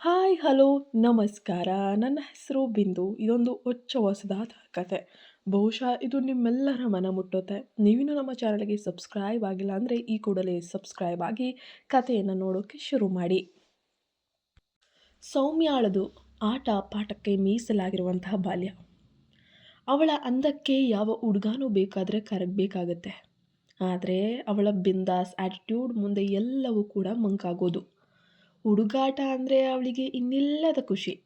Hi, hello, ನಮಸ್ಕಾರ. ನನ್ನ ಹೆಸರು ಬಿಂದು. ಇದೊಂದು ಹೊಚ್ಚ ಹೊಸದಾದ ಕತೆ. ಬಹುಶಃ ಇದು ನಿಮ್ಮೆಲ್ಲರ ಮನ ಮುಟ್ಟುತ್ತೆ. ನೀವಿನ್ನೂ ನಮ್ಮ ಚಾನಲ್ಗೆ ಸಬ್ಸ್ಕ್ರೈಬ್ ಆಗಿಲ್ಲ ಅಂದರೆ ಈ ಕೂಡಲೇ ಸಬ್ಸ್ಕ್ರೈಬ್ ಆಗಿ ಕಥೆಯನ್ನು ನೋಡೋಕ್ಕೆ ಶುರು ಮಾಡಿ. ಸೌಮ್ಯಾಳದು ಆಟ ಪಾಠಕ್ಕೆ ಮೀಸಲಾಗಿರುವಂತಹ ಬಾಲ್ಯ. ಅವಳ ಅಂದಕ್ಕೆ ಯಾವ ಹುಡುಗಾನೂ ಬೇಕಾದರೆ ಕರಗಬೇಕಾಗತ್ತೆ. ಆದರೆ ಅವಳ ಬಿಂದಾಸ್ ಆ್ಯಟಿಟ್ಯೂಡ್ ಮುಂದೆ ಎಲ್ಲವೂ ಕೂಡ ಮಂಕಾಗೋದು. ಹುಡುಗಾಟ ಅಂದರೆ ಅವಳಿಗೆ ಇನ್ನಿಲ್ಲದ ಖುಷಿ.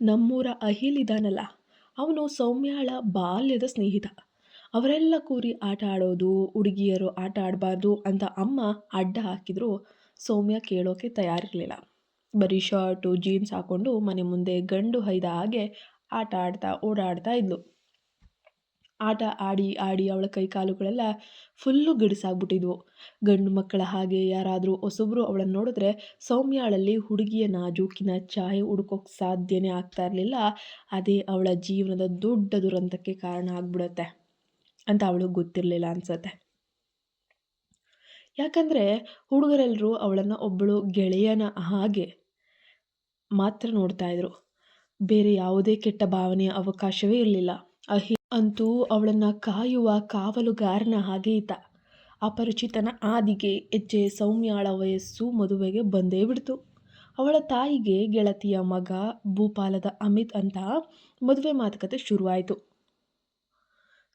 ನಮ್ಮೂರ ಅಹಿಲ್ ಇದ್ದಾನಲ್ಲ ಅವನು ಸೌಮ್ಯಾಳ ಬಾಲ್ಯದ ಸ್ನೇಹಿತ. ಅವರೆಲ್ಲ ಕೂರಿ ಆಟ ಆಡೋದು, ಹುಡುಗಿಯರು ಆಟ ಆಡಬಾರ್ದು ಅಂತ ಅಮ್ಮ ಅಡ್ಡ ಹಾಕಿದ್ರು. ಸೌಮ್ಯ ಕೇಳೋಕೆ ತಯಾರಿರಲಿಲ್ಲ. ಬರೀ ಶರ್ಟು, ಜೀನ್ಸ್ ಹಾಕ್ಕೊಂಡು ಮನೆ ಮುಂದೆ ಗಂಡು ಹೈದ ಹಾಗೆ ಆಟ ಆಡ್ತಾ ಓಡಾಡ್ತಾ ಇದ್ಲು. ಆಟ ಆಡಿ ಆಡಿ ಅವಳ ಕೈ ಕಾಲುಗಳೆಲ್ಲ ಫುಲ್ಲು ಗಿಡಿಸಾಗ್ಬಿಟ್ಟಿದ್ವು. ಗಂಡು ಮಕ್ಕಳ ಹಾಗೆ ಯಾರಾದರೂ ಹೊಸಬ್ರು ಅವಳನ್ನು ನೋಡಿದ್ರೆ ಸೌಮ್ಯಾಳಲ್ಲಿ ಹುಡುಗಿಯ ನಾಜೂಕಿನ ಛಾಯೆ ಹುಡುಕೋಕ್ಕೆ ಸಾಧ್ಯನೇ ಆಗ್ತಾ ಇರಲಿಲ್ಲ. ಅದೇ ಅವಳ ಜೀವನದ ದೊಡ್ಡ ದುರಂತಕ್ಕೆ ಕಾರಣ ಆಗ್ಬಿಡತ್ತೆ ಅಂತ ಅವಳಿಗೆ ಗೊತ್ತಿರಲಿಲ್ಲ ಅನ್ಸತ್ತೆ. ಯಾಕಂದರೆ ಹುಡುಗರೆಲ್ಲರೂ ಅವಳನ್ನು ಒಬ್ಬಳು ಗೆಳೆಯನ ಹಾಗೆ ಮಾತ್ರ ನೋಡ್ತಾ ಇದ್ರು. ಬೇರೆ ಯಾವುದೇ ಕೆಟ್ಟ ಭಾವನೆಯ ಅವಕಾಶವೇ ಇರಲಿಲ್ಲ. ಅಹಿ ಅಂತೂ ಅವಳನ್ನು ಕಾಯುವ ಕಾವಲುಗಾರನ ಹಾಗೆ ಇದ್ದ. ಅಪರಿಚಿತನ ಆದಿಗೆ ಹೆಜ್ಜೆ ಸೌಮ್ಯಾಳ ವಯಸ್ಸು ಮದುವೆಗೆ ಬಂದೇ ಬಿಡ್ತು. ಅವಳ ತಾಯಿಗೆ ಗೆಳತಿಯ ಮಗ ಭೂಪಾಲದ ಅಮಿತ್ ಅಂತ ಮದುವೆ ಮಾತುಕತೆ ಶುರುವಾಯಿತು.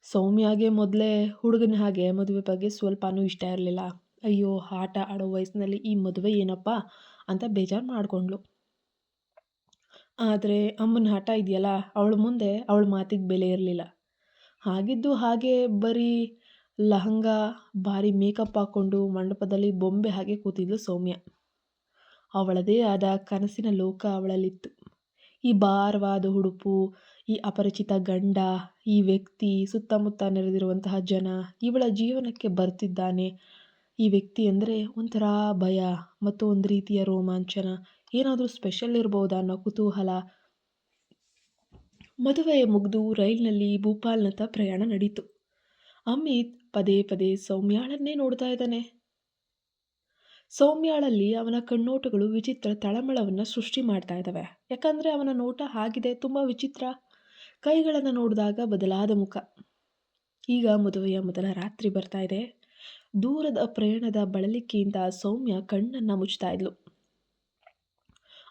ಸೌಮ್ಯಾಗೆ ಮೊದಲೇ ಹುಡುಗನ ಹಾಗೆ ಮದುವೆ ಬಗ್ಗೆ ಸ್ವಲ್ಪನೂ ಇಷ್ಟ ಇರಲಿಲ್ಲ. ಅಯ್ಯೋ, ಆಟ ಆಡೋ ವಯಸ್ಸಿನಲ್ಲಿ ಈ ಮದುವೆ ಏನಪ್ಪ ಅಂತ ಬೇಜಾರು ಮಾಡಿಕೊಂಡ್ಳು. ಆದರೆ ಅಮ್ಮನ ಹಠ ಇದೆಯಲ್ಲ, ಅವಳ ಮುಂದೆ ಅವಳ ಮಾತಿಗೆ ಬೆಲೆ ಇರಲಿಲ್ಲ. ಹಾಗಿದ್ದು ಹಾಗೆ ಬರೀ ಲಹಂಗ, ಭಾರಿ ಮೇಕಪ್ ಹಾಕ್ಕೊಂಡು ಮಂಟಪದಲ್ಲಿ ಬೊಂಬೆ ಹಾಗೆ ಕೂತಿದ್ಲು ಸೌಮ್ಯ. ಅವಳದೇ ಆದ ಕನಸಿನ ಲೋಕ ಅವಳಲ್ಲಿತ್ತು. ಈ ಭಾರವಾದ ಉಡುಪು, ಈ ಅಪರಿಚಿತ ಗಂಡ, ಈ ವ್ಯಕ್ತಿ, ಸುತ್ತಮುತ್ತ ನೆರೆದಿರುವಂತಹ ಜನ, ಇವಳ ಜೀವನಕ್ಕೆ ಬರ್ತಿದ್ದಾನೆ. ಈ ವ್ಯಕ್ತಿ ಅಂದರೆ ಒಂಥರ ಭಯ ಮತ್ತು ಒಂದು ರೀತಿಯ ರೋಮಾಂಚನ. ಏನಾದರೂ ಸ್ಪೆಷಲ್ ಇರ್ಬೋದಾ ಅನ್ನೋ ಕುತೂಹಲ. ಮದುವೆ ಮುಗಿದು ರೈಲಿನಲ್ಲಿ ಭೂಪಾಲ್ನತ್ತ ಪ್ರಯಾಣ ನಡೀತು. ಅಮಿತ್ ಪದೇ ಪದೇ ಸೌಮ್ಯಾಳನ್ನೇ ನೋಡ್ತಾ ಇದ್ದಾನೆ. ಸೌಮ್ಯಾಳಲ್ಲಿ ಅವನ ಕಣ್ಣೋಟಗಳು ವಿಚಿತ್ರ ತಳಮಳವನ್ನು ಸೃಷ್ಟಿ ಮಾಡ್ತಾ ಇದ್ದಾವೆ. ಯಾಕಂದರೆ ಅವನ ನೋಟ ಆಗಿದೆ ತುಂಬ ವಿಚಿತ್ರ. ಕೈಗಳನ್ನು ನೋಡಿದಾಗ ಬದಲಾದ ಮುಖ. ಈಗ ಮದುವೆಯ ಮೊದಲ ರಾತ್ರಿ ಬರ್ತಾ ಇದೆ. ದೂರದ ಪ್ರಯಾಣದ ಬಳಲಿಕೆಯಿಂದ ಸೌಮ್ಯ ಕಣ್ಣನ್ನು ಮುಚ್ತಾ ಇದ್ಲು.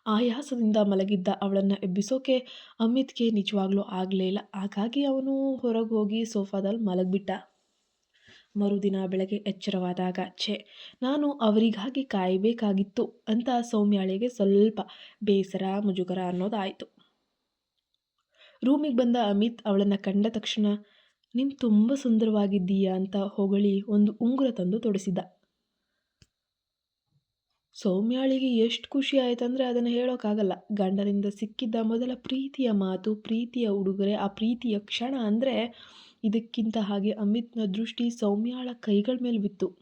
ಆಯಾಸದಿಂದ ಮಲಗಿದ್ದ ಅವಳನ್ನು ಎಬ್ಬಿಸೋಕೆ ಅಮಿತ್ಗೆ ನಿಜವಾಗ್ಲೂ ಆಗಲೇ ಇಲ್ಲ. ಹಾಗಾಗಿ ಅವನು ಹೊರಗೆ ಹೋಗಿ ಸೋಫಾದಲ್ಲಿ ಮಲಗಿಬಿಟ್ಟ. ಮರುದಿನ ಬೆಳಗ್ಗೆ ಎಚ್ಚರವಾದಾಗ, ಛೆ, ನಾನು ಅವರಿಗಾಗಿ ಕಾಯಬೇಕಾಗಿತ್ತು ಅಂತ ಸೌಮ್ಯಾಳಿಗೆ ಸ್ವಲ್ಪ ಬೇಸರ ಮುಜುಗರ ಅನ್ನೋದಾಯಿತು. ರೂಮಿಗೆ ಬಂದ ಅಮಿತ್ ಅವಳನ್ನು ಕಂಡ ತಕ್ಷಣ, ನೀನು ತುಂಬ ಸುಂದರವಾಗಿದ್ದೀಯಾ ಅಂತ ಹೊಗಳಿ, ಒಂದು ಉಂಗುರ ತಂದು ತೊಡಿಸಿದ್ದ. ಸೌಮ್ಯಾಳಿಗೆ ಎಷ್ಟು ಖುಷಿ ಆಯ್ತಂದರೆ ಅದನ್ನು ಹೇಳೋಕ್ಕಾಗಲ್ಲ ಗಂಡನಿಂದ ಸಿಕ್ಕಿದ್ದ ಮೊದಲ ಪ್ರೀತಿಯ ಮಾತು, ಪ್ರೀತಿಯ ಉಡುಗೊರೆ, ಆ ಪ್ರೀತಿಯ ಕ್ಷಣ ಅಂದರೆ ಇದಕ್ಕಿಂತ ಹಾಗೆ ಅಮಿತ್ನ ದೃಷ್ಟಿ ಸೌಮ್ಯಾಳ ಕೈಗಳ ಮೇಲೆ ಬಿತ್ತು.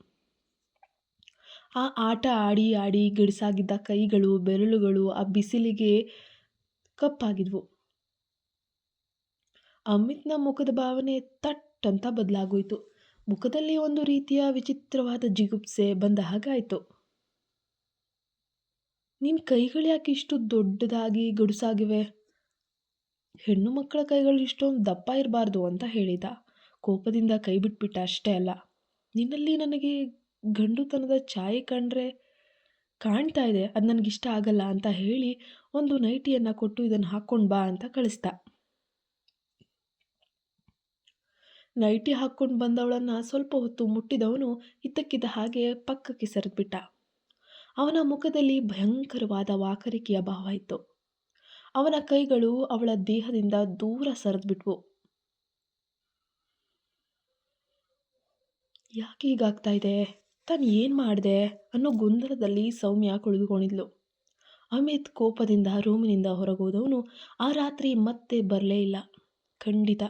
ಆ ಆಟ ಆಡಿ ಆಡಿ ಗಿಡಸಾಗಿದ್ದ ಕೈಗಳು, ಬೆರಳುಗಳು ಆ ಬಿಸಿಲಿಗೆ ಕಪ್ಪಾಗಿದ್ವು. ಅಮಿತ್ನ ಮುಖದ ಭಾವನೆ ತಟ್ಟಂತ ಬದಲಾಗೋಯ್ತು. ಮುಖದಲ್ಲಿ ಒಂದು ರೀತಿಯ ವಿಚಿತ್ರವಾದ ಜಿಗುಪ್ಸೆ ಬಂದ ಹಾಗಾಯಿತು. ನಿನ್ನ ಕೈಗಳು ಯಾಕೆ ಇಷ್ಟು ದೊಡ್ಡದಾಗಿ ಗಡುಸಾಗಿವೆ? ಹೆಣ್ಣು ಮಕ್ಕಳ ಕೈಗಳು ಇಷ್ಟೊಂದು ದಪ್ಪ ಇರಬಾರ್ದು ಅಂತ ಹೇಳಿದ. ಕೋಪದಿಂದ ಕೈ ಬಿಟ್ಬಿಟ್ಟ ಅಷ್ಟೇ ಅಲ್ಲ. ನಿನ್ನಲ್ಲಿ ನನಗೆ ಗಂಡುತನದ ಛಾಯೆ ಕಂಡ್ರೆ ಕಾಣ್ತಾ ಇದೆ. ಅದು ನನಗಿಷ್ಟ ಆಗಲ್ಲ ಅಂತ ಹೇಳಿ ಒಂದು ನೈಟಿಯನ್ನು ಕೊಟ್ಟು ಇದನ್ನು ಹಾಕ್ಕೊಂಡು ಬಾ ಅಂತ ಕಳಿಸ್ದ. ನೈಟಿ ಹಾಕ್ಕೊಂಡು ಬಂದವಳನ್ನು ಸ್ವಲ್ಪ ಹೊತ್ತು ಮುಟ್ಟಿದವನು ಇದ್ದಕ್ಕಿದ್ದ ಹಾಗೆ ಪಕ್ಕಕ್ಕೆ ಸರಿದ್ಬಿಟ್ಟ. ಅವನ ಮುಖದಲ್ಲಿ ಭಯಂಕರವಾದ ವಾಕರಿಕೆಯ ಭಾವ ಇತ್ತು. ಅವನ ಕೈಗಳು ಅವಳ ದೇಹದಿಂದ ದೂರ ಸರಿದ್ಬಿಟ್ವು. ಯಾಕೆ ಹೀಗಾಗ್ತಾ ಇದೆ? ತಾನು ಏನು ಮಾಡಿದೆ? ಅನ್ನೋ ಗೊಂದಲದಲ್ಲಿ ಸೌಮ್ಯ ಕುಳಿದುಕೊಂಡಿದ್ಲು ಅಮಿತ್ ಕೋಪದಿಂದ ರೂಮಿನಿಂದ ಹೊರಗೋದವನು ಆ ರಾತ್ರಿ ಮತ್ತೆ ಬರಲೇ ಇಲ್ಲ. ಖಂಡಿತ.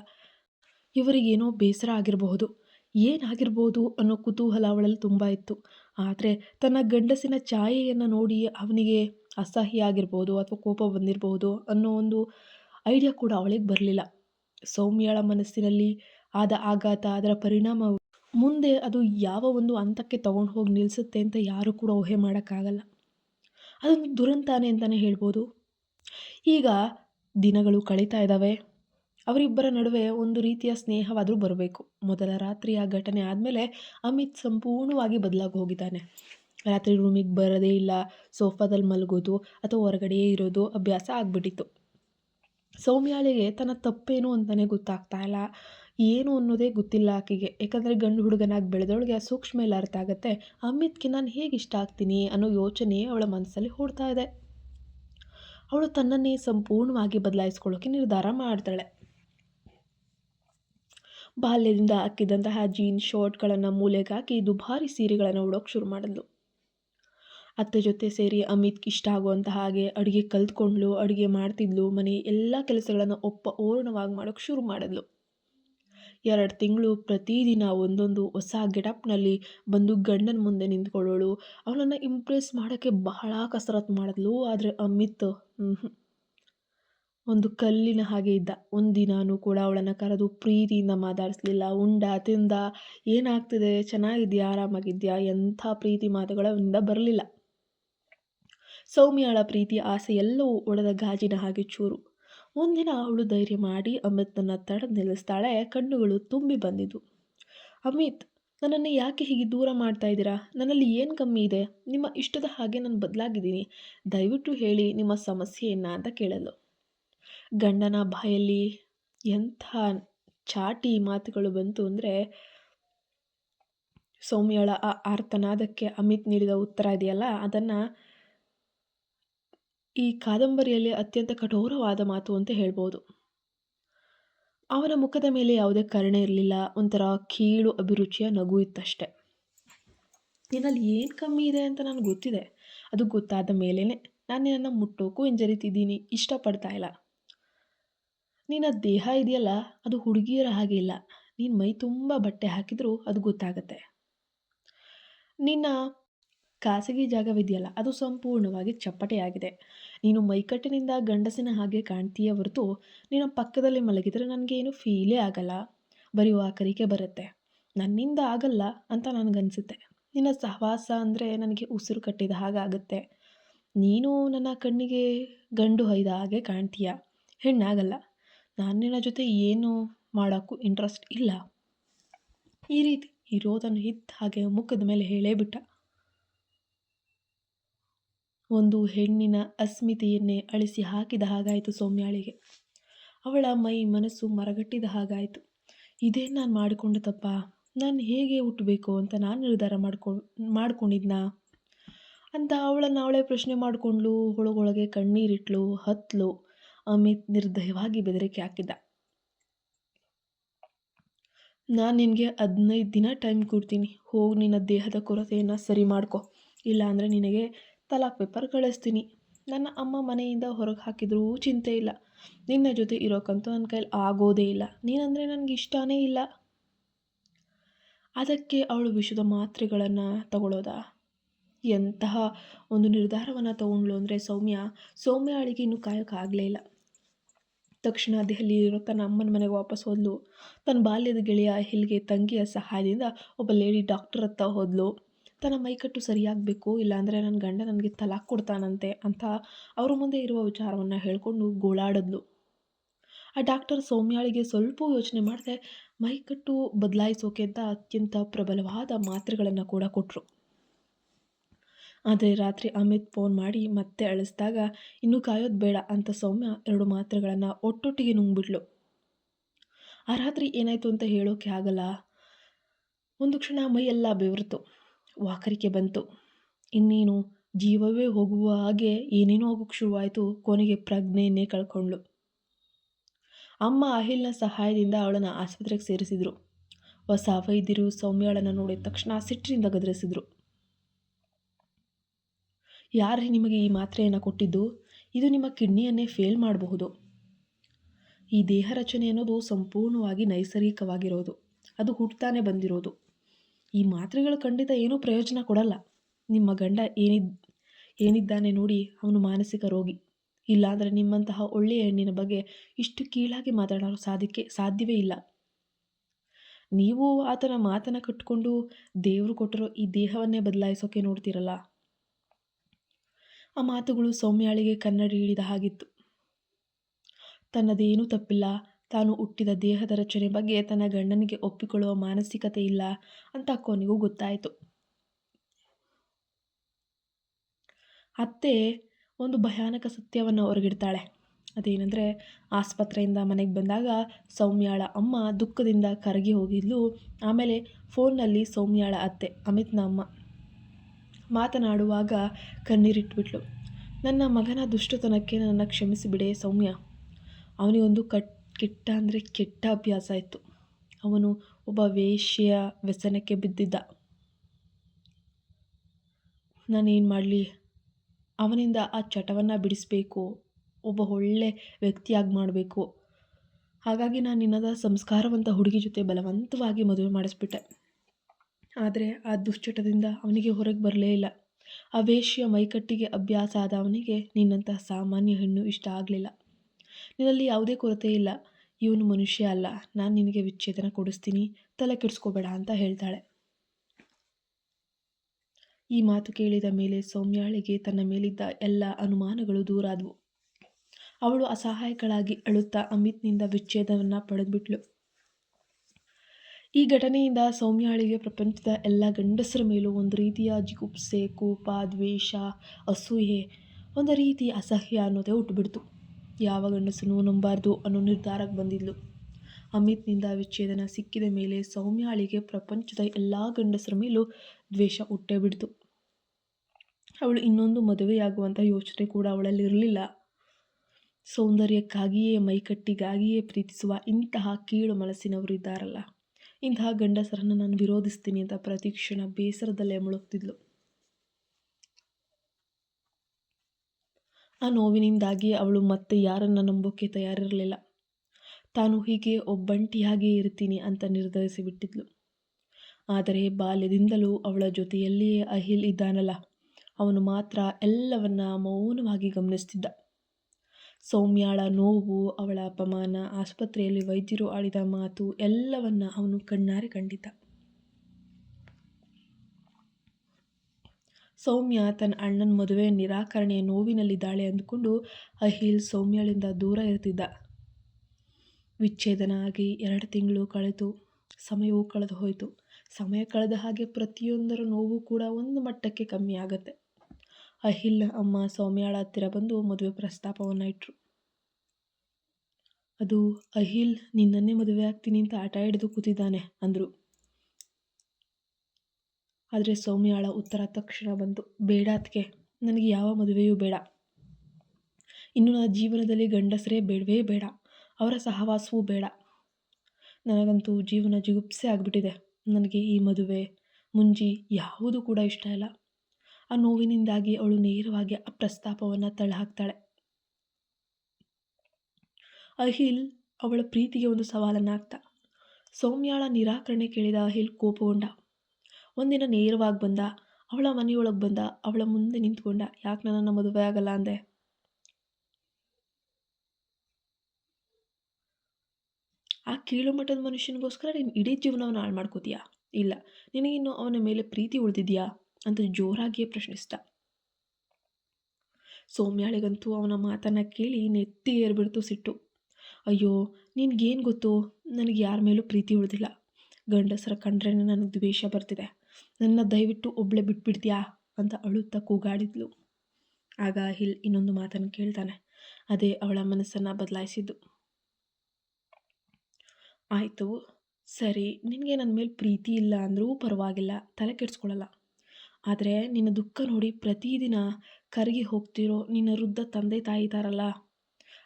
ಇವರಿಗೇನೋ ಬೇಸರ ಆಗಿರಬಹುದು. ಏನಾಗಿರ್ಬೋದು ಅನ್ನೋ ಕುತೂಹಲ ಅವಳಲ್ಲಿ ತುಂಬ ಇತ್ತು. ಆದರೆ ತನ್ನ ಗಂಡಸಿನ ಛಾಯೆಯನ್ನು ನೋಡಿ ಅವನಿಗೆ ಅಸಹ್ಯ ಆಗಿರ್ಬೋದು ಅಥವಾ ಕೋಪ ಬಂದಿರಬಹುದು ಅನ್ನೋ ಒಂದು ಐಡಿಯಾ ಕೂಡ ಅವಳಿಗೆ ಬರಲಿಲ್ಲ. ಸೌಮ್ಯಳ ಮನಸ್ಸಿನಲ್ಲಿ ಆದ ಆಘಾತ, ಅದರ ಪರಿಣಾಮ ಮುಂದೆ ಅದು ಯಾವ ಒಂದು ಹಂತಕ್ಕೆ ತಗೊಂಡು ಹೋಗಿ ನಿಲ್ಲಿಸುತ್ತೆ ಅಂತ ಯಾರೂ ಕೂಡ ಊಹೆ ಮಾಡೋಕ್ಕಾಗಲ್ಲ. ಅದೊಂದು ದುರಂತಾನೆ ಅಂತಲೇ ಹೇಳ್ಬೋದು. ಈಗ ದಿನಗಳು ಕಳೀತಾ ಇದ್ದಾವೆ ಅವರಿಬ್ಬರ ನಡುವೆ ಒಂದು ರೀತಿಯ ಸ್ನೇಹವಾದರೂ ಬರಬೇಕು. ಮೊದಲ ರಾತ್ರಿ ಆ ಘಟನೆ ಆದಮೇಲೆ ಅಮಿತ್ ಸಂಪೂರ್ಣವಾಗಿ ಬದಲಾಗಿ ಹೋಗಿದ್ದಾನೆ. ರಾತ್ರಿ ರೂಮಿಗೆ ಬರೋದೇ ಇಲ್ಲ, ಸೋಫಾದಲ್ಲಿ ಮಲಗೋದು ಅಥವಾ ಹೊರಗಡೆಯೇ ಇರೋದು ಅಭ್ಯಾಸ ಆಗಿಬಿಟ್ಟಿತ್ತು. ಸೌಮ್ಯಾಳಿಗೆ ತನ್ನ ತಪ್ಪೇನು ಅಂತಲೇ ಗೊತ್ತಾಗ್ತಾ ಇಲ್ಲ. ಏನು ಅನ್ನೋದೇ ಗೊತ್ತಿಲ್ಲ ಆಕೆಗೆ. ಯಾಕಂದರೆ ಗಂಡು ಹುಡುಗನಾಗಿ ಬೆಳೆದವಳಿಗೆ ಆ ಸೂಕ್ಷ್ಮ ಎಲ್ಲ ಅರ್ಥ ಆಗುತ್ತೆ. ಅಮಿತ್ಗೆ ನಾನು ಹೇಗೆ ಇಷ್ಟ ಆಗ್ತೀನಿ ಅನ್ನೋ ಯೋಚನೆ ಅವಳ ಮನಸ್ಸಲ್ಲಿ ಓಡ್ತಾ ಇದೆ. ಅವಳು ತನ್ನನ್ನೇ ಸಂಪೂರ್ಣವಾಗಿ ಬದಲಾಯಿಸ್ಕೊಳ್ಳೋಕೆ ನಿರ್ಧಾರ ಮಾಡ್ತಾಳೆ. ಬಾಲ್ಯದಿಂದ ಹಾಕಿದಂತಹ ಜೀನ್ಸ್ ಶಾರ್ಟ್ಗಳನ್ನು ಮೂಲೆಗಾಕಿ ದುಬಾರಿ ಸೀರೆಗಳನ್ನು ಉಡೋಕೆ ಶುರು ಮಾಡಿದ್ಲು. ಅತ್ತೆ ಜೊತೆ ಸೇರಿ ಅಮಿತ್ಗೆ ಇಷ್ಟ ಆಗುವಂತಹ ಹಾಗೆ ಅಡುಗೆ ಕಲ್ತ್ಕೊಂಡ್ಳು ಅಡುಗೆ ಮಾಡ್ತಿದ್ಲು, ಮನೆ ಎಲ್ಲ ಕೆಲಸಗಳನ್ನು ಒಪ್ಪ ಓರ್ಣವಾಗಿ ಮಾಡೋಕ್ಕೆ ಶುರು ಮಾಡಿದ್ಲು. ಎರಡು ತಿಂಗಳು ಪ್ರತಿದಿನ ಒಂದೊಂದು ಹೊಸ ಗೆಟಪ್ನಲ್ಲಿ ಬಂದು ಗಂಡನ ಮುಂದೆ ನಿಂತ್ಕೊಳ್ಳೋಳು. ಅವನನ್ನು ಇಂಪ್ರೆಸ್ ಮಾಡೋಕ್ಕೆ ಬಹಳ ಕಸರತ್ತು ಮಾಡಿದ್ಲು, ಆದರೆ ಅಮಿತ್ ಒಂದು ಕಲ್ಲಿನ ಹಾಗೆ ಇದ್ದ. ಒಂದಿನಾನು ಕೂಡ ಅವಳನ್ನು ಕರೆದು ಪ್ರೀತಿಯಿಂದ ಮಾತಾಡಿಸ್ಲಿಲ್ಲ. ಉಂಡ, ತಿಂದ, ಏನಾಗ್ತಿದೆ? ಚೆನ್ನಾಗಿದ್ಯಾ? ಆರಾಮಾಗಿದ್ಯಾ? ಎಂಥ ಪ್ರೀತಿ ಮಾತುಗಳು ಅವನಿಂದ ಬರಲಿಲ್ಲ. ಸೌಮ್ಯಾಳ ಪ್ರೀತಿ, ಆಸೆ ಎಲ್ಲವೂ ಒಡೆದ ಗಾಜಿನ ಹಾಗೆ ಚೂರು. ಒಂದಿನ ಅವಳು ಧೈರ್ಯ ಮಾಡಿ ಅಮಿತ್ನನ್ನು ತಡೆದು ನಿಲ್ಲಿಸ್ತಾಳೆ. ಕಣ್ಣುಗಳು ತುಂಬಿ ಬಂದಿದ್ದು ಅಮಿತ್, ನನ್ನನ್ನು ಯಾಕೆ ಹೀಗೆ ದೂರ ಮಾಡ್ತಾ ಇದ್ದೀರಾ? ನನ್ನಲ್ಲಿ ಏನು ಕಮ್ಮಿ ಇದೆ? ನಿಮ್ಮ ಇಷ್ಟದ ಹಾಗೆ ನಾನು ಬದಲಾಗಿದ್ದೀನಿ. ದಯವಿಟ್ಟು ಹೇಳಿ ನಿಮ್ಮ ಸಮಸ್ಯೆಯನ್ನ ಅಂತ ಕೇಳಲು. ಗಂಡನ ಬಾಯಲ್ಲಿ ಎಂಥ ಚಾಟಿ ಮಾತುಗಳು ಬಂತು ಅಂದರೆ, ಸೌಮ್ಯಳ ಆ ಆರ್ತನಾದಕ್ಕೆ ಅಮಿತ್ ನೀಡಿದ ಉತ್ತರ ಇದೆಯಲ್ಲ, ಅದನ್ನು ಈ ಕಾದಂಬರಿಯಲ್ಲಿ ಅತ್ಯಂತ ಕಠೋರವಾದ ಮಾತು ಅಂತ ಹೇಳ್ಬೋದು. ಅವನ ಮುಖದ ಮೇಲೆ ಯಾವುದೇ ಕರುಣೆ ಇರಲಿಲ್ಲ, ಒಂಥರ ಕೀಳು ಅಭಿರುಚಿಯ ನಗು ಇತ್ತಷ್ಟೆ. ನಿನ್ನಲ್ಲಿ ಏನು ಕಮ್ಮಿ ಇದೆ ಅಂತ ನನಗೆ ಗೊತ್ತಿದೆ. ಅದು ಗೊತ್ತಾದ ಮೇಲೇ ನಾನು ನಿನ್ನನ್ನು ಮುಟ್ಟೋಕ್ಕೂ ಹಿಂಜರಿತಿದ್ದೀನಿ, ಇಷ್ಟಪಡ್ತಾ ಇಲ್ಲ. ನಿನ್ನ ದೇಹ ಇದೆಯಲ್ಲ, ಅದು ಹುಡುಗಿಯರ ಹಾಗೆ ಇಲ್ಲ. ನೀನು ಮೈ ತುಂಬ ಬಟ್ಟೆ ಹಾಕಿದರೂ ಅದು ಗೊತ್ತಾಗತ್ತೆ. ನಿನ್ನ ಖಾಸಗಿ ಜಾಗವಿದೆಯಲ್ಲ, ಅದು ಸಂಪೂರ್ಣವಾಗಿ ಚಪ್ಪಟೆಯಾಗಿದೆ. ನೀನು ಮೈಕಟ್ಟಿನಿಂದ ಗಂಡಸಿನ ಹಾಗೆ ಕಾಣ್ತೀಯ ಹೊರತು ನಿನ್ನ ಪಕ್ಕದಲ್ಲಿ ಮಲಗಿದರೆ ನನಗೇನು ಫೀಲೇ ಆಗಲ್ಲ. ಬರೆಯುವ ವಾಕರಿಕೆ ಬರುತ್ತೆ. ನನ್ನಿಂದ ಆಗಲ್ಲ ಅಂತ ನನಗನ್ಸುತ್ತೆ. ನಿನ್ನ ಸಹವಾಸ ಅಂದರೆ ನನಗೆ ಉಸಿರು ಕಟ್ಟಿದ ಹಾಗಾಗುತ್ತೆ ನೀನು ನನ್ನ ಕಣ್ಣಿಗೆ ಗಂಡು ಹೊಯ್ದ ಹಾಗೆ ಕಾಣ್ತೀಯ. ಹೆಣ್ಣಾಗಲ್ಲ. ನಾನು ನಿನ್ನ ಜೊತೆ ಏನು ಮಾಡೋಕ್ಕೂ ಇಂಟ್ರೆಸ್ಟ್ ಇಲ್ಲ. ಈ ರೀತಿ ಇರೋದನ್ನು ಇದ್ದ ಹಾಗೆ ಮುಖದ ಮೇಲೆ ಹೇಳೇ ಬಿಟ್ಟ. ಒಂದು ಹೆಣ್ಣಿನ ಅಸ್ಮಿತೆಯನ್ನೇ ಅಳಿಸಿ ಹಾಕಿದ ಹಾಗಾಯಿತು ಸೌಮ್ಯಾಳಿಗೆ. ಅವಳ ಮೈ ಮನಸ್ಸು ಮರಗಟ್ಟಿದ ಹಾಗಾಯಿತು. ಇದೇ ನಾನು ಮಾಡಿಕೊಂಡ ತಪ್ಪ. ನಾನು ಹೇಗೆ ಹುಟ್ಟಬೇಕು ಅಂತ ನಾನು ನಿರ್ಧಾರ ಮಾಡ್ಕೊ, ಮಾಡ್ಕೊಂಡಿದ್ನಾ? ಅಂತ ಅವಳನ್ನು ಅವಳೇ ಪ್ರಶ್ನೆ ಮಾಡಿಕೊಂಡ್ಲು ಒಳಗೊಳಗೆ ಕಣ್ಣೀರಿಟ್ಲು, ಹತ್ಲು. ಅಮಿತ್ ನಿರ್ದಯವಾಗಿ ಬೆದರಿಕೆ ಹಾಕಿದ್ದ. ನಾನು ನಿನಗೆ ಹದಿನೈದು ದಿನ ಟೈಮ್ ಕೊಡ್ತೀನಿ. ಹೋಗಿ ನಿನ್ನ ದೇಹದ ಕೊರತೆಯನ್ನು ಸರಿ ಮಾಡ್ಕೊ. ಇಲ್ಲಾಂದರೆ ನಿನಗೆ ತಲಾಕ್ ಪೇಪರ್ ಕಳಿಸ್ತೀನಿ. ನನ್ನ ಅಮ್ಮ ಮನೆಯಿಂದ ಹೊರಗೆ ಹಾಕಿದ್ರೂ ಚಿಂತೆ ಇಲ್ಲ. ನಿನ್ನ ಜೊತೆ ಇರೋಕ್ಕಂತೂ ನನ್ನ ಕೈಲಿ ಆಗೋದೇ ಇಲ್ಲ. ನೀನಂದರೆ ನನಗೆ ಇಷ್ಟನೇ ಇಲ್ಲ. ಅದಕ್ಕೆ ಅವಳು ವಿಷದ ಮಾತ್ರೆಗಳನ್ನು ತಗೊಳ್ಳೋದ ಎಂತಹ ಒಂದು ನಿರ್ಧಾರವನ್ನು ತಗೊಂಡ್ಳು ಅಂದರೆ ಸೌಮ್ಯ. ಸೌಮ್ಯ ಅಳಿಗೆ ಇನ್ನೂ ಕಾಯೋಕ್ಕಾಗಲೇ ಇಲ್ಲ. ತಕ್ಷಣ ದೆಹಲಿಯಲ್ಲಿರೋ ತನ್ನ ಅಮ್ಮನ ಮನೆಗೆ ವಾಪಸ್ ಹೋದ್ಲು. ತನ್ನ ಬಾಲ್ಯದ ಗೆಳೆಯ ಹಿಲ್ಗೆ ತಂಗಿಯ ಸಹಾಯದಿಂದ ಒಬ್ಬ ಲೇಡಿ ಡಾಕ್ಟರ್ ಹತ್ತ ಹೋದ್ಲು. ತನ್ನ ಮೈಕಟ್ಟು ಸರಿಯಾಗಬೇಕು, ಇಲ್ಲಾಂದರೆ ನನ್ನ ಗಂಡ ನನಗೆ ತಲಾಕ್ ಕೊಡ್ತಾನಂತೆ ಅಂತ ಅವರ ಮುಂದೆ ಇರುವ ವಿಚಾರವನ್ನು ಹೇಳಿಕೊಂಡು ಗೋಳಾಡಿದ್ಲು. ಆ ಡಾಕ್ಟರ್ ಸೌಮ್ಯಾಳಿಗೆ ಸ್ವಲ್ಪ ಯೋಚನೆ ಮಾಡಿದೆ ಮೈಕಟ್ಟು ಬದಲಾಯಿಸೋಕೆ ಅಂತ ಅತ್ಯಂತ ಪ್ರಬಲವಾದ ಮಾತ್ರೆಗಳನ್ನು ಕೂಡ ಕೊಟ್ಟರು ಆದರೆ ರಾತ್ರಿ ಅಮಿತ್ ಫೋನ್ ಮಾಡಿ ಮತ್ತೆ ಅಳಿಸಿದಾಗ, ಇನ್ನೂ ಕಾಯೋದು ಬೇಡ ಅಂತ ಸೌಮ್ಯ ಎರಡು ಮಾತ್ರೆಗಳನ್ನು ಒಟ್ಟೊಟ್ಟಿಗೆ ನುಂಗ್ಬಿಟ್ಲು. ಆ ರಾತ್ರಿ ಏನಾಯಿತು ಅಂತ ಹೇಳೋಕೆ ಆಗಲ್ಲ. ಒಂದು ಕ್ಷಣ ಮೈಯೆಲ್ಲ ಬೆವರ್ತು. ವಾಕರಿಕೆ ಬಂತು. ಇನ್ನೇನು, ಜೀವವೇ ಹೋಗುವ ಹಾಗೆ ಏನೇನೋ ಆಗೋಕ್ಕೆ ಶುರುವಾಯಿತು, ಕೊನೆಗೆ ಪ್ರಜ್ಞೆಯನ್ನೇ ಕಳ್ಕೊಂಡ್ಳು. ಅಮ್ಮ ಅಹಿಲ್ನ ಸಹಾಯದಿಂದ ಅವಳನ್ನು ಆಸ್ಪತ್ರೆಗೆ ಸೇರಿಸಿದರು. ಹೊಸ ವೈದ್ಯರು ಸೌಮ್ಯಾಳನ್ನು ನೋಡಿದ ತಕ್ಷಣ ಸಿಟ್ಟಿನಿಂದ ಗದರಿಸಿದರು. ಯಾರೇ ನಿಮಗೆ ಈ ಮಾತ್ರೆಯನ್ನು ಕೊಟ್ಟಿದ್ದು? ಇದು ನಿಮ್ಮ ಕಿಡ್ನಿಯನ್ನೇ ಫೇಲ್ ಮಾಡಬಹುದು. ಈ ದೇಹ ರಚನೆ ಅನ್ನೋದು ಸಂಪೂರ್ಣವಾಗಿ ನೈಸರ್ಗಿಕವಾಗಿರೋದು. ಅದು ಹುಟ್ಟುತ್ತಾನೆ ಬಂದಿರೋದು. ಈ ಮಾತ್ರೆಗಳು ಖಂಡಿತ ಏನೂ ಪ್ರಯೋಜನ ಕೊಡಲ್ಲ. ನಿಮ್ಮ ಗಂಡ ಏನಿದ್, ಏನಿದ್ದಾನೆ ನೋಡಿ ಅವನು ಮಾನಸಿಕ ರೋಗಿ. ಇಲ್ಲಾಂದರೆ ನಿಮ್ಮಂತಹ ಒಳ್ಳೆಯ ಹೆಣ್ಣಿನ ಬಗ್ಗೆ ಇಷ್ಟು ಕೀಳಾಗಿ ಮಾತಾಡಲು ಸಾಧ್ಯಕ್ಕೆ ಸಾಧ್ಯವೇ ಇಲ್ಲ. ನೀವು ಆತನ ಮಾತನ್ನು ಕಟ್ಟಿಕೊಂಡು ದೇವರು ಕೊಟ್ಟಿರೋ ಈ ದೇಹವನ್ನೇ ಬದಲಾಯಿಸೋಕೆ ನೋಡ್ತೀರಲ್ಲ? ಆ ಮಾತುಗಳು ಸೌಮ್ಯಾಳಿಗೆ ಕನ್ನಡಿ ಹಿಡಿದ ಹಾಗಿತ್ತು. ತನ್ನದೇನೂ ತಪ್ಪಿಲ್ಲ, ತಾನು ಹುಟ್ಟಿದ ದೇಹದ ರಚನೆ ಬಗ್ಗೆ ತನ್ನ ಗಂಡನಿಗೆ ಒಪ್ಪಿಕೊಳ್ಳುವ ಮಾನಸಿಕತೆ ಇಲ್ಲ ಅಂತ ಕೊನೆಗೂ ಗೊತ್ತಾಯಿತು. ಅತ್ತೆ ಒಂದು ಭಯಾನಕ ಸತ್ಯವನ್ನು ಹೊರಗಿಡ್ತಾಳೆ. ಅದೇನೆಂದರೆ, ಆಸ್ಪತ್ರೆಯಿಂದ ಮನೆಗೆ ಬಂದಾಗ ಸೌಮ್ಯಾಳ ಅಮ್ಮ ದುಃಖದಿಂದ ಕರಗಿ ಹೋಗಿದ್ಲು. ಆಮೇಲೆ ಫೋನ್ನಲ್ಲಿ ಸೌಮ್ಯಾಳ ಅತ್ತೆ, ಅಮಿತ್ನ ಅಮ್ಮ. ಮಾತನಾಡುವಾಗ ಕಣ್ಣೀರಿಟ್ಬಿಟ್ಲು. ನನ್ನ ಮಗನ ದುಷ್ಟತನಕ್ಕೆ ನನ್ನ ಕ್ಷಮಿಸಿಬಿಡೆ ಸೌಮ್ಯ. ಅವನಿಗೊಂದು ಕಟ್, ಕೆಟ್ಟ ಅಂದರೆ ಕೆಟ್ಟ ಅಭ್ಯಾಸ ಇತ್ತು. ಅವನು ಒಬ್ಬ ವೇಶ್ಯ ವ್ಯಸನಕ್ಕೆ ಬಿದ್ದಿದ್ದ. ನಾನೇನು ಮಾಡಲಿ? ಅವನಿಂದ ಆ ಚಟವನ್ನು ಬಿಡಿಸಬೇಕು. ಒಬ್ಬ ಒಳ್ಳೆ ವ್ಯಕ್ತಿಯಾಗಿ ಮಾಡಬೇಕು. ಹಾಗಾಗಿ ನಾನು ನಿನ್ನದ ಸಂಸ್ಕಾರವಂತ ಹುಡುಗಿ ಜೊತೆ ಬಲವಂತವಾಗಿ ಮದುವೆ ಮಾಡಿಸ್ಬಿಟ್ಟೆ. ಆದರೆ ಆ ದುಶ್ಚಟದಿಂದ ಅವನಿಗೆ ಹೊರಗೆ ಬರಲೇ ಇಲ್ಲ. ಆ ವೇಶ್ಯ ಮೈಕಟ್ಟಿಗೆ ಅಭ್ಯಾಸ ಆದ ಅವನಿಗೆ ನಿನ್ನಂತಹ ಸಾಮಾನ್ಯ ಹೆಣ್ಣು ಇಷ್ಟ ಆಗಲಿಲ್ಲ. ನಿನ್ನಲ್ಲಿ ಯಾವುದೇ ಕೊರತೆ ಇಲ್ಲ. ಇವನು ಮನುಷ್ಯ ಅಲ್ಲ. ನಾನು ನಿನಗೆ ವಿಚ್ಛೇದನ ಕೊಡಿಸ್ತೀನಿ. ತಲೆ ಕೆಡಿಸ್ಕೋಬೇಡ ಅಂತ ಹೇಳ್ತಾಳೆ. ಈ ಮಾತು ಕೇಳಿದ ಮೇಲೆ ಸೌಮ್ಯಾಳಿಗೆ ತನ್ನ ಮೇಲಿದ್ದ ಎಲ್ಲ ಅನುಮಾನಗಳು ದೂರಾದವು. ಅವಳು ಅಸಹಾಯಕಳಾಗಿ ಅಳುತ್ತಾ ಅಮಿತ್ನಿಂದ ವಿಚ್ಛೇದವನ್ನು ಪಡೆದುಬಿಟ್ಲು. ಈ ಘಟನೆಯಿಂದ ಸೌಮ್ಯಾಳಿಗೆ ಪ್ರಪಂಚದ ಎಲ್ಲ ಗಂಡಸರ ಮೇಲೂ ಒಂದು ರೀತಿಯ ಜಿಗುಪ್ಸೆ, ಕೋಪ, ದ್ವೇಷ, ಅಸೂಯೆ, ಒಂದು ರೀತಿ ಅಸಹ್ಯ ಅನ್ನೋದೇ ಹುಟ್ಟುಬಿಡ್ತು. ಯಾವ ಗಂಡಸನೂ ನಂಬಾರ್ದು ಅನ್ನೋ ನಿರ್ಧಾರಕ್ಕೆ ಬಂದಿದ್ಲು. ಅಮಿತ್ನಿಂದ ವಿಚ್ಛೇದನ ಸಿಕ್ಕಿದ ಮೇಲೆ ಸೌಮ್ಯಾಳಿಗೆ ಪ್ರಪಂಚದ ಎಲ್ಲ ಗಂಡಸರ ಮೇಲೂ ದ್ವೇಷ ಹುಟ್ಟೇ ಬಿಡ್ತು. ಅವಳು ಇನ್ನೊಂದು ಮದುವೆಯಾಗುವಂಥ ಯೋಚನೆ ಕೂಡ ಅವಳಲ್ಲಿ ಇರಲಿಲ್ಲ ಸೌಂದರ್ಯಕ್ಕಾಗಿಯೇ, ಮೈಕಟ್ಟಿಗಾಗಿಯೇ ಪ್ರೀತಿಸುವ ಇಂತಹ ಕೀಳು ಮನಸ್ಸಿನವರು ಇದ್ದಾರಲ್ಲ. ಇಂತಹ ಗಂಡಸರನ್ನು ನಾನು ವಿರೋಧಿಸ್ತೀನಿ ಅಂತ ಪ್ರತಿಕ್ಷಣ ಬೇಸರದಲ್ಲೇ ಮುಳುಗ್ತಿದ್ಲು. ಆ ನೋವಿನಿಂದಾಗಿ ಅವಳು ಮತ್ತೆ ಯಾರನ್ನು ನಂಬೋಕೆ ತಯಾರಿರಲಿಲ್ಲ. ತಾನು ಹೀಗೆ ಒಬ್ಬಂಟಿಯಾಗಿ ಇರ್ತೀನಿ ಅಂತ ನಿರ್ಧರಿಸಿಬಿಟ್ಟಿದ್ಲು. ಆದರೆ ಬಾಲ್ಯದಿಂದಲೂ ಅವಳ ಜೊತೆಯಲ್ಲಿಯೇ ಅಹಿಲ್ ಇದ್ದಾನಲ್ಲ, ಅವನು ಮಾತ್ರ ಎಲ್ಲವನ್ನ ಮೌನವಾಗಿ ಗಮನಿಸ್ತಿದ್ದ. ಸೌಮ್ಯಾಳ, ನೋವು, ಅವಳ ಅಪಮಾನ, ಆಸ್ಪತ್ರೆಯಲ್ಲಿ ವೈದ್ಯರು ಆಡಿದ ಮಾತು, ಎಲ್ಲವನ್ನ ಅವನು ಕಣ್ಣಾರೆ ಕಂಡಿದ್ದ. ಸೌಮ್ಯ ತನ್ನ ಅಣ್ಣನ ಮದುವೆ ನಿರಾಕರಣೆಯ ನೋವಿನಲ್ಲಿದ್ದಾಳೆ ಅಂದುಕೊಂಡು ಅಹಿಲ್ ಸೌಮ್ಯಳಿಂದ ದೂರ ಇರ್ತಿದ್ದ. ವಿಚ್ಛೇದನ ಆಗಿ ಎರಡು ತಿಂಗಳು ಕಳೆತು ಸಮಯವೂ ಕಳೆದು ಹೋಯಿತು. ಸಮಯ ಕಳೆದ ಹಾಗೆ ಪ್ರತಿಯೊಂದರ ನೋವು ಕೂಡ ಒಂದು ಮಟ್ಟಕ್ಕೆ ಕಮ್ಮಿ ಆಗತ್ತೆ. ಅಹಿಲ್ ಅಮ್ಮ ಸೌಮ್ಯಾಳ ಹತ್ತಿರ ಬಂದು ಮದುವೆ ಪ್ರಸ್ತಾಪವನ್ನು ಇಟ್ಟರು ಅದು ಅಹಿಲ್, ನಿನ್ನನ್ನೇ ಮದುವೆ ಆಗ್ತೀನಿ ಅಂತ ಆಟ ಹಿಡಿದು ಕೂತಿದ್ದಾನೆ, ಅಂದರು. ಆದರೆ ಸೌಮ್ಯಾಳ ಉತ್ತರ ತಕ್ಷಣ ಬಂತು ಬೇಡ ಅದಕ್ಕೆ ನನಗೆ ಯಾವ ಮದುವೆಯೂ ಬೇಡ. ಇನ್ನು ನನ್ನ ಜೀವನದಲ್ಲಿ ಗಂಡಸರೇ ಬೇಡವೇ ಬೇಡ, ಅವರ ಸಹವಾಸವೂ ಬೇಡ. ನನಗಂತೂ ಜೀವನ ಜಿಗುಪ್ಸೆ ಆಗಿಬಿಟ್ಟಿದೆ. ನನಗೆ ಈ ಮದುವೆ ಮುಂಜಿ ಯಾವುದೂ ಕೂಡ ಇಷ್ಟ ಇಲ್ಲ. ಆ ನೋವಿನಿಂದಾಗಿ ಅವಳು ನೇರವಾಗಿ ಆ ಪ್ರಸ್ತಾಪವನ್ನು ತಳ್ಳಹಾಕ್ತಾಳೆ. ಅಹಿಲ್ ಅವಳ ಪ್ರೀತಿಗೆ ಒಂದು ಸವಾಲನ್ನು ಹಾಕ್ತ, ಸೌಮ್ಯಾಳ ನಿರಾಕರಣೆ ಕೇಳಿದ ಅಹಿಲ್ ಕೋಪಗೊಂಡ ಒಂದಿನ ನೇರವಾಗಿ ಬಂದ, ಅವಳ ಮನೆಯೊಳಗೆ ಬಂದ, ಅವಳ ಮುಂದೆ ನಿಂತ್ಕೊಂಡ, ಯಾಕೆ ನನ್ನ ಮದುವೆ ಆಗಲ್ಲ ಅಂದೆ? ಆ ಕೀಳು ಮಟ್ಟದ ಮನುಷ್ಯನಿಗೋಸ್ಕರ ನೀನು ಇಡೀ ಜೀವನವನ್ನು ಹಾಳು ಮಾಡ್ಕೋತೀಯಾ ಇಲ್ಲ, ನಿನಗಿನ್ನು ಅವನ ಮೇಲೆ ಪ್ರೀತಿ ಉಳಿದಿದೆಯಾ? ಅಂತ ಜೋರಾಗಿಯೇ ಪ್ರಶ್ನಿಸಿದ. ಸೌಮ್ಯಾಳಿಗಂತೂ ಅವನ ಮಾತನ್ನು ಕೇಳಿ ನೆತ್ತಿ ಏರ್ಬಿಡ್ತು ಸಿಟ್ಟು. ಅಯ್ಯೋ, ನಿನಗೇನು ಗೊತ್ತು? ನನಗೆ ಯಾರ ಮೇಲೂ ಪ್ರೀತಿ ಉಳಿದಿಲ್ಲ. ಗಂಡಸರ ಕಂಡ್ರೇ ನನಗೆ ದ್ವೇಷ ಬರ್ತಿದೆ. ನನ್ನ ದಯವಿಟ್ಟು ಒಬ್ಳೆ ಬಿಟ್ಬಿಡ್ತೀಯಾ? ಅಂತ ಅಳುತ್ತಾ ಕೂಗಾಡಿದ್ಲು. ಆಗ ಹಿಲ್ ಇನ್ನೊಂದು ಮಾತನ್ನು ಕೇಳ್ತಾನೆ. ಅದೇ ಅವಳ ಮನಸ್ಸನ್ನು ಬದಲಾಯಿಸಿದ್ದು. ಆಯಿತು, ಸರಿ, ನಿನಗೆ ನನ್ನ ಮೇಲೆ ಪ್ರೀತಿ ಇಲ್ಲ ಅಂದರೂ ಪರವಾಗಿಲ್ಲ, ತಲೆ ಕೆಡಿಸ್ಕೊಳ್ಳಲ್ಲ ಆದರೆ ನಿನ್ನ ದುಃಖ ನೋಡಿ ಪ್ರತಿದಿನ ಕರಗಿ ಹೋಗ್ತಿರೋ ನಿನ್ನ ವೃದ್ಧ ತಂದೆ ತಾಯಿ ಇದ್ದಾರಲ್ಲ,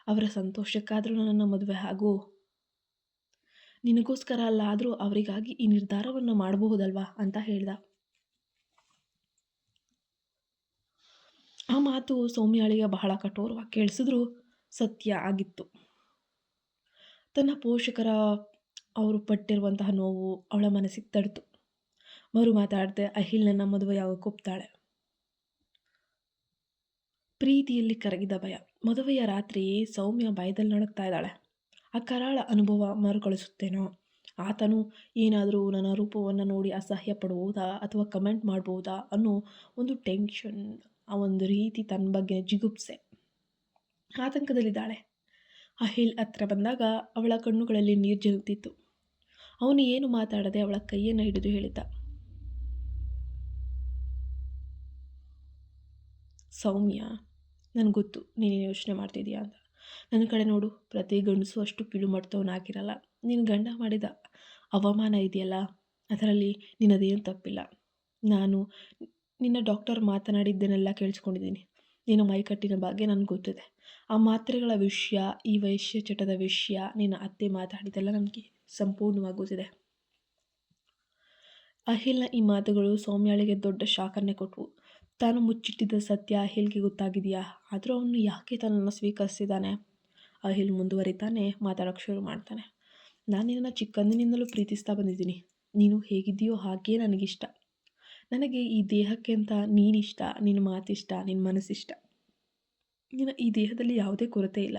ಅವರ ಸಂತೋಷಕ್ಕಾದರೂ ನನ್ನ ಮದುವೆ ಆಗು. ನಿನಗೋಸ್ಕರ ಅಲ್ಲಾದರೂ ಅವರಿಗಾಗಿ ಈ ನಿರ್ಧಾರವನ್ನು ಮಾಡಬಹುದಲ್ವಾ ಅಂತ ಹೇಳ್ದ. ಆ ಮಾತು ಸೌಮ್ಯಾಳಿಗೆ ಬಹಳ ಕಠೋರವಾಗಿ ಕೇಳಿಸಿದ್ರು ಸತ್ಯ ಆಗಿತ್ತು. ತನ್ನ ಪೋಷಕರ ಅವರು ಪಟ್ಟಿರುವಂತಹ ನೋವು ಅವಳ ಮನಸ್ಸಿಗೆ ತಡ್ತು. ಮರು ಮಾತಾಡ್ದೆ ಅಹಿಲ್ ನನ್ನ ಮದುವೆ ಯಾವಾಗ ಒಪ್ತಾಳೆ? ಪ್ರೀತಿಯಲ್ಲಿ ಕರಗಿದ ಭಯ. ಮದುವೆಯ ರಾತ್ರಿ ಸೌಮ್ಯ ಭಯದಲ್ಲಿ ನಡಕ್ತಾ ಇದ್ದಾಳೆ. ಆ ಕರಾಳ ಅನುಭವ ಮರುಕಳಿಸುತ್ತೇನೋ? ಆತನು ಏನಾದರೂ ನನ್ನ ರೂಪವನ್ನು ನೋಡಿ ಅಸಹ್ಯ ಪಡುವುದಾ ಅಥವಾ ಕಮೆಂಟ್ ಮಾಡ್ಬೋದಾ ಅನ್ನೋ ಒಂದು ಟೆನ್ಷನ್, ಆ ಒಂದು ರೀತಿ ತನ್ನ ಬಗ್ಗೆ ಜಿಗುಪ್ಸೆ. ಆತಂಕದಲ್ಲಿದ್ದಾಳೆ. ಅಹಿಲ್ ಹತ್ರ ಬಂದಾಗ ಅವಳ ಕಣ್ಣುಗಳಲ್ಲಿ ನೀರು ಜರುಗ್ತಿತ್ತು ಅವನು ಏನು ಮಾತಾಡದೆ ಅವಳ ಕೈಯನ್ನು ಹಿಡಿದು ಹೇಳಿದ್ದ. ಸೌಮ್ಯ, ನನಗೆ ಗೊತ್ತು ನೀನು ಯೋಚನೆ ಮಾಡ್ತಿದ್ದೀಯಾ ಅಂತ. ನನ್ನ ಕಡೆ ನೋಡು, ಪ್ರತಿ ಗಂಡಸು ಅಷ್ಟು ಕಿಳು ಮಾಡ್ತವನಾಗಿರಲ್ಲ ನೀನು ಗಂಡ ಮಾಡಿದ ಅವಮಾನ ಇದೆಯಲ್ಲ, ಅದರಲ್ಲಿ ನಿನ್ನದೇನು ತಪ್ಪಿಲ್ಲ. ನಾನು ನಿನ್ನ ಡಾಕ್ಟರ್ ಮಾತನಾಡಿದ್ದನ್ನೆಲ್ಲ ಕೇಳಿಸ್ಕೊಂಡಿದ್ದೀನಿ. ನಿನ್ನ ಮೈಕಟ್ಟಿನ ಬಗ್ಗೆ ನನಗೆ ಗೊತ್ತಿದೆ. ಆ ಮಾತ್ರೆಗಳ ವಿಷಯ, ಈ ವೈಶ್ಯ ಚಟದ ವಿಷಯ ನಿನ್ನ ಅತ್ತೆ ಮಾತಾಡಿದ್ದೆಲ್ಲ ನನಗೆ ಸಂಪೂರ್ಣವಾಗಿ ಗೊತ್ತಿದೆ. ಅಹಿಲ್ನ ಈ ಮಾತುಗಳು ಸೌಮ್ಯಾಳಿಗೆ ದೊಡ್ಡ ಶಾಕನ್ನೇ ಕೊಟ್ಟವು ತಾನು ಮುಚ್ಚಿಟ್ಟಿದ್ದ ಸತ್ಯ ಅಹಿಲ್ಗೆ ಗೊತ್ತಾಗಿದೆಯಾ? ಆದರೂ ಅವನು ಯಾಕೆ ತನ್ನನ್ನು ಸ್ವೀಕರಿಸಿದ್ದಾನೆ? ಅಹಿಲ್ ಮುಂದುವರಿತಾನೆ ಮಾತಾಡೋಕ್ಕೆ ಶುರು ಮಾಡ್ತಾನೆ. ನಾನು ನಿನ್ನನ್ನು ಚಿಕ್ಕಂದಿನಿಂದಲೂ ಪ್ರೀತಿಸ್ತಾ ಬಂದಿದ್ದೀನಿ. ನೀನು ಹೇಗಿದ್ದೀಯೋ ಹಾಗೇ ನನಗಿಷ್ಟ. ನನಗೆ ಈ ದೇಹಕ್ಕೆ ಅಂತ ನೀನಿಷ್ಟ ನಿನ್ನ ಮಾತಿಷ್ಟ ನಿನ್ನ ಮನಸ್ಸಿಷ್ಟ. ನಿನ್ನ ಈ ದೇಹದಲ್ಲಿ ಯಾವುದೇ ಕೊರತೆ ಇಲ್ಲ.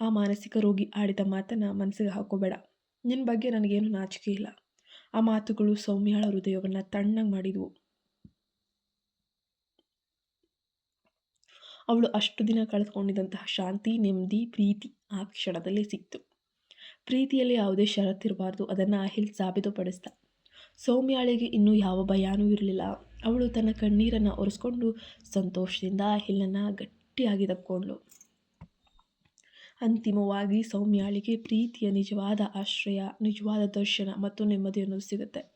ಆ ಮಾನಸಿಕ ರೋಗಿ ಆಡಿದ ಮಾತನ್ನು ಮನಸ್ಸಿಗೆ ಹಾಕೋಬೇಡ. ನಿನ್ನ ಬಗ್ಗೆ ನನಗೇನು ನಾಚಿಕೆ ಇಲ್ಲ. ಆ ಮಾತುಗಳು ಸೌಮ್ಯಾಳ ಹೃದಯವನ್ನು ತಣ್ಣಗೆ ಮಾಡಿದವು. ಅವಳು ಅಷ್ಟು ದಿನ ಕಳೆದುಕೊಂಡಿದ್ದಂತಹ ಶಾಂತಿ, ನೆಮ್ಮದಿ, ಪ್ರೀತಿ ಆ ಕ್ಷಣದಲ್ಲಿ ಸಿಕ್ತು. ಪ್ರೀತಿಯಲ್ಲಿ ಯಾವುದೇ ಷರತ್ತಿರಬಾರ್ದು ಅದನ್ನು ಅಹಿಲ್ ಸಾಬೀತುಪಡಿಸ್ದ. ಸೌಮ್ಯಾಳಿಗೆ ಇನ್ನೂ ಯಾವ ಭಯಾನೂ ಇರಲಿಲ್ಲ. ಅವಳು ತನ್ನ ಕಣ್ಣೀರನ್ನು ಒರೆಸ್ಕೊಂಡು ಸಂತೋಷದಿಂದ ಅಹಿಲನ್ನು ಗಟ್ಟಿಯಾಗಿ ತಪ್ಕೊಂಡ್ಳು ಅಂತಿಮವಾಗಿ ಸೌಮ್ಯಾಳಿಗೆ ಪ್ರೀತಿಯ ನಿಜವಾದ ಆಶ್ರಯ, ನಿಜವಾದ ದರ್ಶನ ಮತ್ತು ನೆಮ್ಮದಿ ಸಿಗುತ್ತೆ.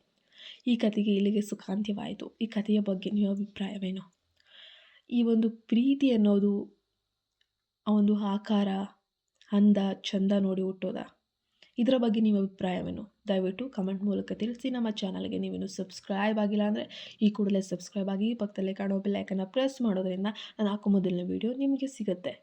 ಈ ಕಥೆಗೆ ಇಲ್ಲಿಗೆ ಸುಖಾಂತ್ಯವಾಯಿತು. ಈ ಕಥೆಯ ಬಗ್ಗೆ ನಿಮ್ಮ ಅಭಿಪ್ರಾಯವೇನು? ಈ ಒಂದು ಪ್ರೀತಿ ಅನ್ನೋದು ಆ ಒಂದು ಆಕಾರ, ಅಂದ ಚಂದ ನೋಡಿ ಹುಟ್ಟೋದ? ಇದರ ಬಗ್ಗೆ ನಿಮ್ಮ ಅಭಿಪ್ರಾಯವೇನು? ದಯವಿಟ್ಟು ಕಮೆಂಟ್ ಮೂಲಕ ತಿಳಿಸಿ. ನಮ್ಮ ಚಾನಲ್ಗೆ ನೀವಿನ್ನು ಸಬ್ಸ್ಕ್ರೈಬ್ ಆಗಿಲ್ಲ ಅಂದರೆ ಈ ಕೂಡಲೇ ಸಬ್ಸ್ಕ್ರೈಬ್ ಆಗಿ ಪಕ್ಕದಲ್ಲೇ ಕಾಣೋ ಬೆಲ್ಲೈಕನ್ನು ಪ್ರೆಸ್ ಮಾಡೋದ್ರಿಂದ ನಾನು ಹಾಕೋ ಮೊದಲನೇ ವೀಡಿಯೋ ನಿಮಗೆ ಸಿಗುತ್ತೆ.